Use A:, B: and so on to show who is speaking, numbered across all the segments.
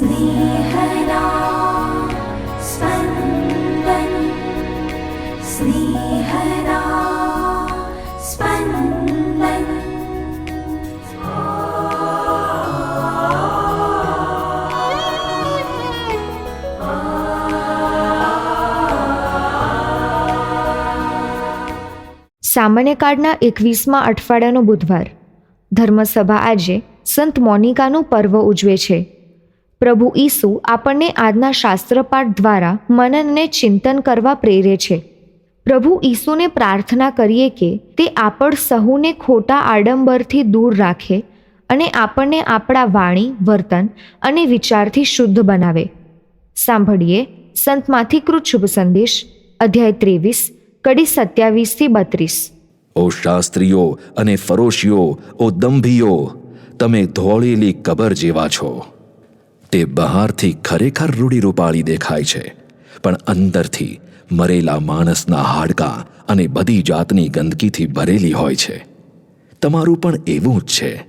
A: स्नेहदा स्पन्दन् स्नेहदा स्पन्दन्
B: સામાન્ય કાળના એકવીસમાં અઠવાડિયાનો બુધવાર ધર્મસભા આજે સંત મોનિકાનું પર્વ ઉજવે છે પ્રભુ ઈસુ આપણને આજના શાસ્ત્રપાઠ દ્વારા મનન અને ચિંતન કરવા પ્રેરે છે. પ્રભુ ઈસુને પ્રાર્થના કરીએ કે તે આપણ સહુને ખોટા આડંબરથી દૂર રાખે અને આપણને આપણા વાણી, વર્તન અને વિચારથી શુદ્ધ બનાવે. સાંભળીએ સંતમાંથી કૃત શુભ સંદેશ, અધ્યાય ત્રેવીસ, કડી સત્યાવીસથી બત્રીસ.
C: ઓ શાસ્ત્રીઓ અને ફરોશીઓ, ઓ દંભીઓ, તમે ધોળેલી કબર જેવા છો. તે બહારથી ખરેખર રૂડીરૂપાળી દેખાય છે. પણ અંદરથી મરેલા માણસના હાડકાં અને બધી જાતની ગંદકીથી ભરેલી હોય છે. તમારું પણ એવું જ છે.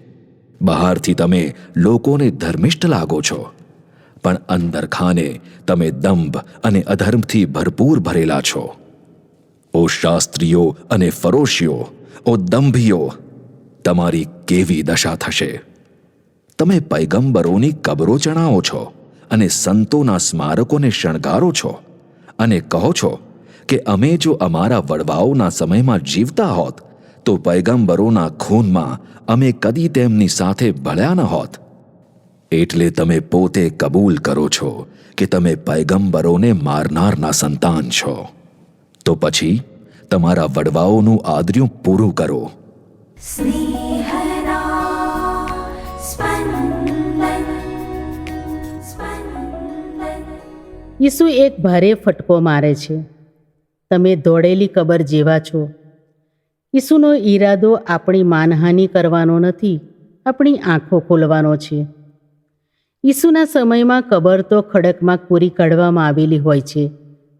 C: બહારથી તમે લોકોને ધર્મિષ્ઠ લાગો છો. પણ અંદર ખાને તમે દંભ અને અધર્મથી ભરપૂર ભરેલા છો. ઓ શાસ્ત્રીઓ અને ફરોશીઓ, ઓ દંભીઓ, તમારી કેવી દશા થશે? તમે પૈગંબરોની કબરો ચણાવો છો અને સંતોના સ્મારકોને શણગારો છો અને કહો છો કે અમે જો અમારા વડવાઓના સમયમાં જીવતા હોત, તો પૈગંબરોના ખૂનમાં અમે કદી તેમની સાથે ભળ્યા ન હોત. એટલે તમે પોતે કબૂલ કરો છો કે તમે પૈગંબરોને મારનારના સંતાન છો. તો પછી તમારા વડવાઓનું આદર્યું પૂરું કરો.
A: સ્નેહ
D: ઈસુ એક ભારે ફટકો મારે છે. તમે દોડેલી કબર જેવા છો. ઈસુનો ઈરાદો આપણી માનહાનિ કરવાનો નથી, આપણી આંખો ખોલવાનો છે. ઈસુના સમયમાં કબર તો ખડકમાં પૂરી કાઢવામાં આવેલી હોય છે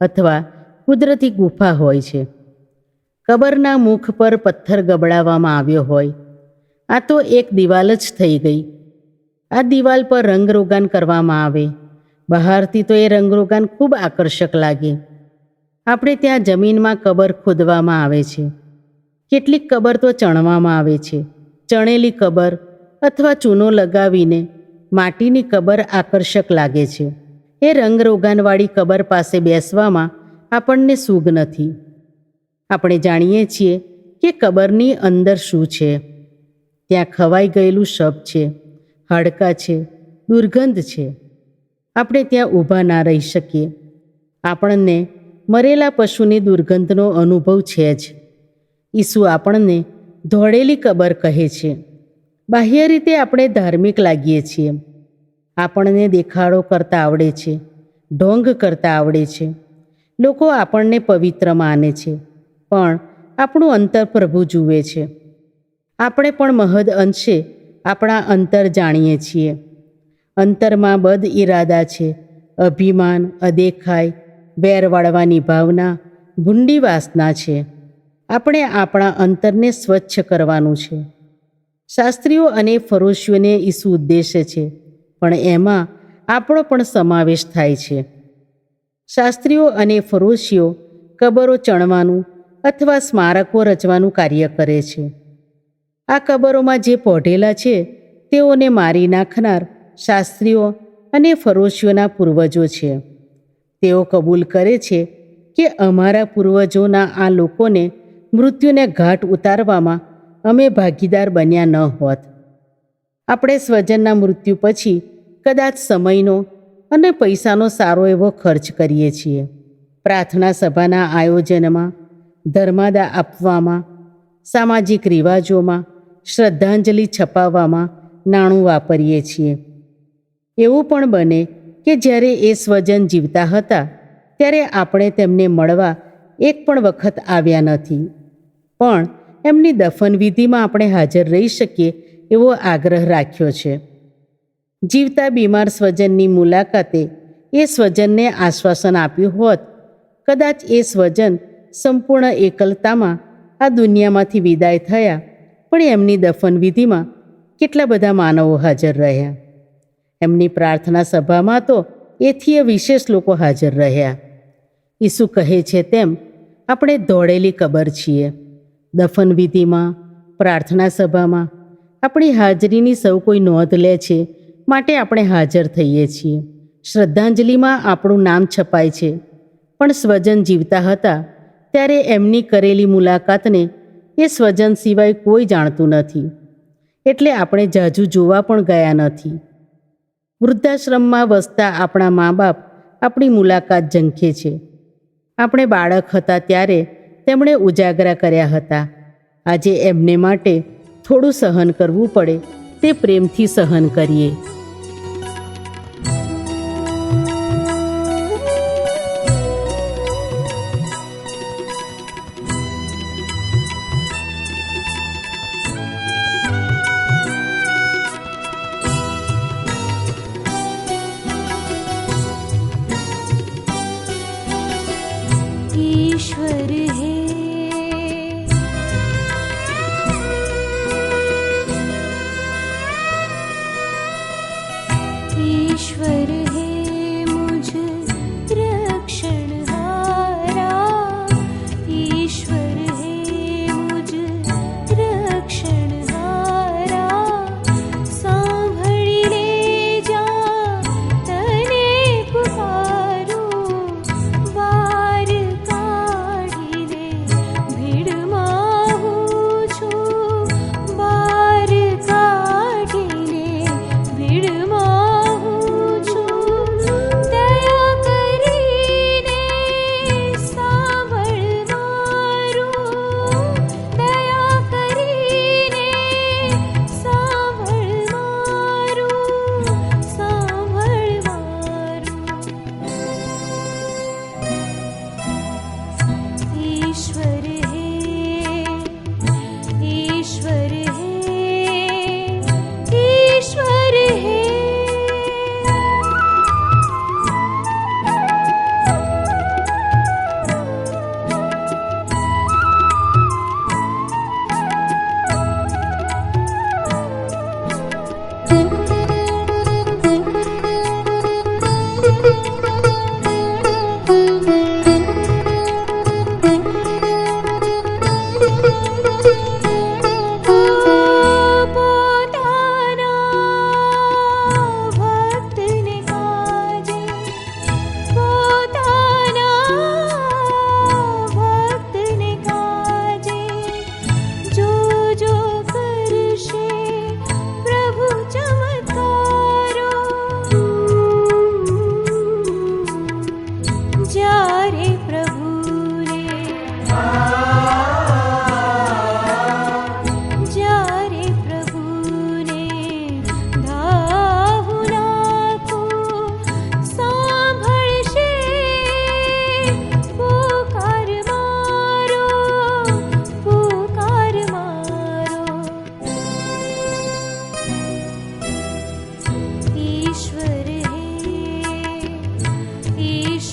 D: અથવા કુદરતી ગુફા હોય છે. કબરના મુખ પર પથ્થર ગબડાવવામાં આવ્યો હોય. આ તો એક દિવાલ જ થઈ ગઈ. આ દિવાલ પર રંગરોગાન કરવામાં આવે. બહારથી તો એ રંગરોગાન ખૂબ આકર્ષક લાગે. આપણે ત્યાં જમીનમાં કબર ખોદવામાં આવે છે. કેટલીક કબર તો ચણવામાં આવે છે. ચણેલી કબર અથવા ચૂનો લગાવીને માટીની કબર આકર્ષક લાગે છે. એ રંગરોગાનવાળી કબર પાસે બેસવામાં આપણને સૂગ નથી. આપણે જાણીએ છીએ કે કબરની અંદર શું છે. ત્યાં ખવાઈ ગયેલું શબ છે, હાડકાં છે, દુર્ગંધ છે. આપણે ત્યાં ઊભા ના રહી શકીએ. આપણને મરેલા પશુની દુર્ગંધનો અનુભવ છે જ. ઈસુ આપણને ધોળેલી કબર કહે છે. બાહ્ય રીતે આપણે ધાર્મિક લાગીએ છીએ. આપણને દેખાડો કરતા આવડે છે. ઢોંગ કરતા આવડે છે. લોકો આપણને પવિત્ર માને છે. પણ આપણું અંતર પ્રભુ જુએ છે. આપણે પણ મહદ અંશે આપણા અંતર જાણીએ છીએ. અંતરમાં બદ ઇરાદા છે. અભિમાન, અદેખાય, વેર વાળવાની ભાવના, ભૂંડી વાસના છે. આપણે આપણા અંતરને સ્વચ્છ કરવાનું છે. શાસ્ત્રીઓ અને ફરોશીઓને ઈસુ ઉદ્દેશ્ય છે, પણ એમાં આપણો પણ સમાવેશ થાય છે. શાસ્ત્રીઓ અને ફરોશીઓ કબરો ચણવાનું અથવા સ્મારકો રચવાનું કાર્ય કરે છે. આ કબરોમાં જે પોઢેલા છે, તેઓને મારી નાખનાર શાસ્ત્રીઓ અને ફરોશીઓના પૂર્વજો છે. તેઓ કબૂલ કરે છે કે અમારા પૂર્વજોના આ લોકોને મૃત્યુને ઘાટ ઉતારવામાં અમે ભાગીદાર બન્યા ન હોત. આપણે સ્વજનના મૃત્યુ પછી કદાચ સમયનો અને પૈસાનો સારો એવો ખર્ચ કરીએ છીએ. પ્રાર્થના સભાના આયોજનમાં, ધર્માદા આપવામાં, સામાજિક રિવાજોમાં, શ્રદ્ધાંજલિ છપાવવામાં નાણું વાપરીએ છીએ. એવું પણ બને કે જ્યારે એ સ્વજન જીવતા હતા, ત્યારે આપણે તેમને મળવા એક પણ વખત આવ્યા નથી. પણ એમની દફનવિધિમાં આપણે હાજર રહી શકીએ એવો આગ્રહ રાખ્યો છે. જીવતા બીમાર સ્વજનની મુલાકાતે એ સ્વજનને આશ્વાસન આપ્યું હોત, કદાચ એ સ્વજન સંપૂર્ણ એકલતામાં આ દુનિયામાંથી વિદાય થયા, પણ એમની દફનવિધિમાં કેટલા બધા માનવો હાજર રહ્યા. એમની પ્રાર્થના સભામાં તો એથી એ વિશેષ લોકો હાજર રહ્યા. ઈસુ કહે છે તેમ, આપણે દોડેલી કબર છીએ. દફન વિધિમાં, પ્રાર્થના સભામાં, આપણી હાજરીની સૌ કોઈ નોંધ લે છે, માટે આપણે હાજર થઈએ છીએ. શ્રદ્ધાંજલિમાં આપણું નામ છપાય છે. પણ સ્વજન જીવતા હતા, ત્યારે એમની કરેલી મુલાકાતને એ સ્વજન સિવાય કોઈ જાણતું નથી. એટલે આપણે જાજુ જોવા પણ ગયા નથી. વૃદ્ધાશ્રમમાં વસતા આપણા મા બાપ આપણી મુલાકાત ઝંખે છે. આપણે બાળક હતા ત્યારે તેમણે ઉજાગરા કર્યા હતા. આજે એમને માટે થોડું સહન કરવું પડે, તે પ્રેમથી સહન કરીએ.
A: ईश्वर है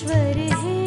A: ईश्वर है